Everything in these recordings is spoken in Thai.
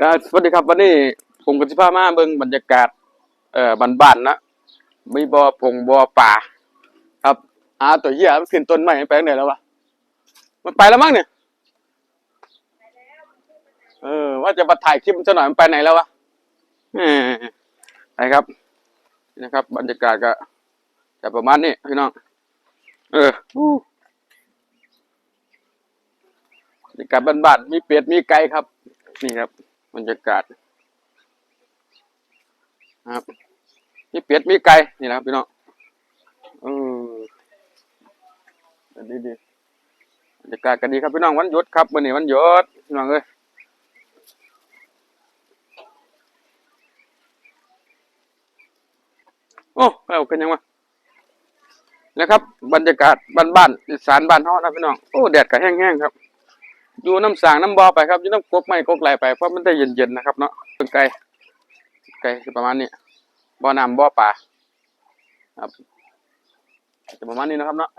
ก็สวัสดีครับวันนี้ผมกับสิพามาเบิ่งบรรยากาศ เอ่อบ้านๆนะมีบ่อพงบ่อป่า ครับอาตัวเหี้ยมันขึ้นต้นไม้ไปไหนแล้ววะมันไปแล้วมั้งเนี่ยเออ ว่าจะมาถ่ายคลิปมันซะหน่อยมันไปไหนแล้ววะแหมไปครับนี่นะครับ บรรยากาศก็จะประมาณนี้พี่น้องเออบรรยากาศบ้านๆมีเป็ดมีไก่ครับ นี่ครับ บรรยากาศครับมีเป็ดมีไก่นี่นะครับพี่น้องเออดีดีๆบรรยากาศก็ดีครับพี่น้องวันหยุดครับวันนี้วันหยุดพี่น้องเอ้ยโอ้เอากันยังวะนะครับ บรรยากาศบ้านๆอีสานบ้านเฮานะพี่น้องโอ้แดดก็แห้งๆครับ อยู่น้ำสางน้ำบ่อไปครับอยู่น้ำกกไม้กกไหลไปเพราะมันได้เย็นๆนะครับเนาะเป็นไก่ไก่คือประมาณนี้บ่อน้ำบ่อปลาครับจะประมาณนี้นะครับเนาะ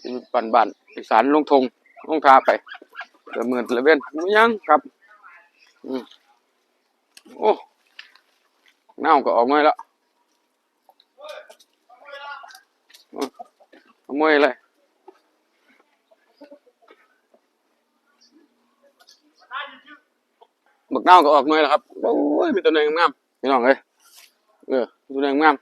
ที่นบ้านๆอีสานลงทงลงทาไปเดือหมื่นละเว้นบ่ยังครับอืมโอ้เน่าก็ออกมาแล้วโอ้ขโมยเลย บัก เน่าก็ออกหน่อยแล้วครับโอ้ยมีตัวหนึงงามพี่น้องเอ้ยเออตัวหนึงงาม